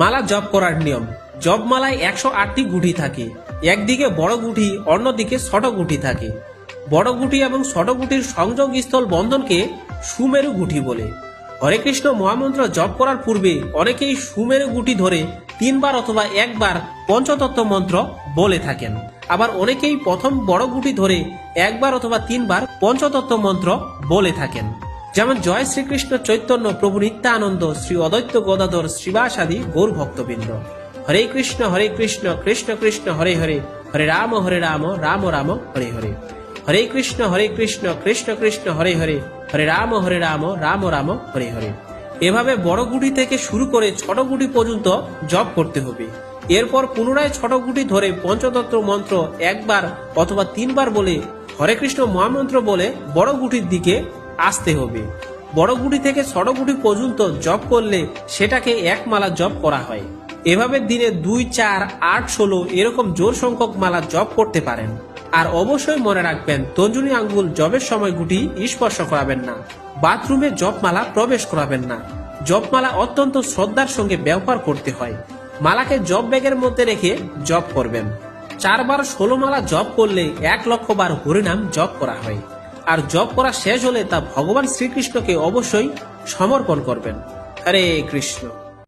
মালা জপ করার নিয়ম। জপ মালায় একশো আটটি গুটি থাকে। একদিকে বড় গুটি অন্যদিকে ছোট গুটি থাকে। বড় গুটি এবং ছোট গুটির সংযোগ স্থল বন্ধনকে সুমেরু গুটি বলে। হরে কৃষ্ণ মহামন্ত্র জপ করার পূর্বে অনেকেই সুমেরু গুটি ধরে তিনবার অথবা একবার পঞ্চতত্ত্ব মন্ত্র বলে থাকেন। আবার অনেকেই প্রথম বড় গুটি ধরে একবার অথবা তিনবার পঞ্চতত্ত্ব মন্ত্র বলে থাকেন। যেমন জয় শ্রীকৃষ্ণ চৈতন্য প্রভু নিত্যানন্দ শ্রী অদ্বৈত গদাধর শ্রীবাস আদি গৌর ভক্তবৃন্দ। হরে কৃষ্ণ হরে কৃষ্ণ কৃষ্ণ কৃষ্ণ, হরে হরে হরে রাম হরে রাম রাম রাম, হরে হরে। হরে কৃষ্ণ হরে কৃষ্ণ কৃষ্ণ কৃষ্ণ, হরে হরে হরে রাম হরে রাম রাম রাম, হরে হরে। এভাবে বড় গুটি থেকে শুরু করে ছোট গুটি পর্যন্ত জপ করতে হবে। এরপর পুনরায় ছোট গুটি ধরে পঞ্চতত্ত্ব মন্ত্র একবার অথবা তিনবার বলে হরে কৃষ্ণ মহামন্ত্র বলে বড় গুটির দিকে আসতে হবে। বড় গুটি থেকে ছোট গুটি পর্যন্ত জপ করলে সেটাকে এক মালা জপ করা হয়। এভাবে দিনে দুই, চার, আট, ষোলো এরকম জোর সংখ্যক মালা জপ করতে পারেন। আর অবশ্যই মনে রাখবেন তঞ্জনী আঙ্গুল জবের সময় গুটি স্পর্শ করাবেন না। বাথরুমে জপমালা প্রবেশ করাবেন না। জপমালা অত্যন্ত শ্রদ্ধার সঙ্গে ব্যবহার করতে হয়। মালাকে জপ ব্যাগের মধ্যে রেখে জপ করবেন। চারবার ষোলো মালা জপ করলে এক লক্ষ বার হরিনাম জপ করা হয়। আর জপ করা শেষ হলে তা ভগবান শ্রীকৃষ্ণকে অবশ্যই সমর্পণ করবেন। হরে কৃষ্ণ।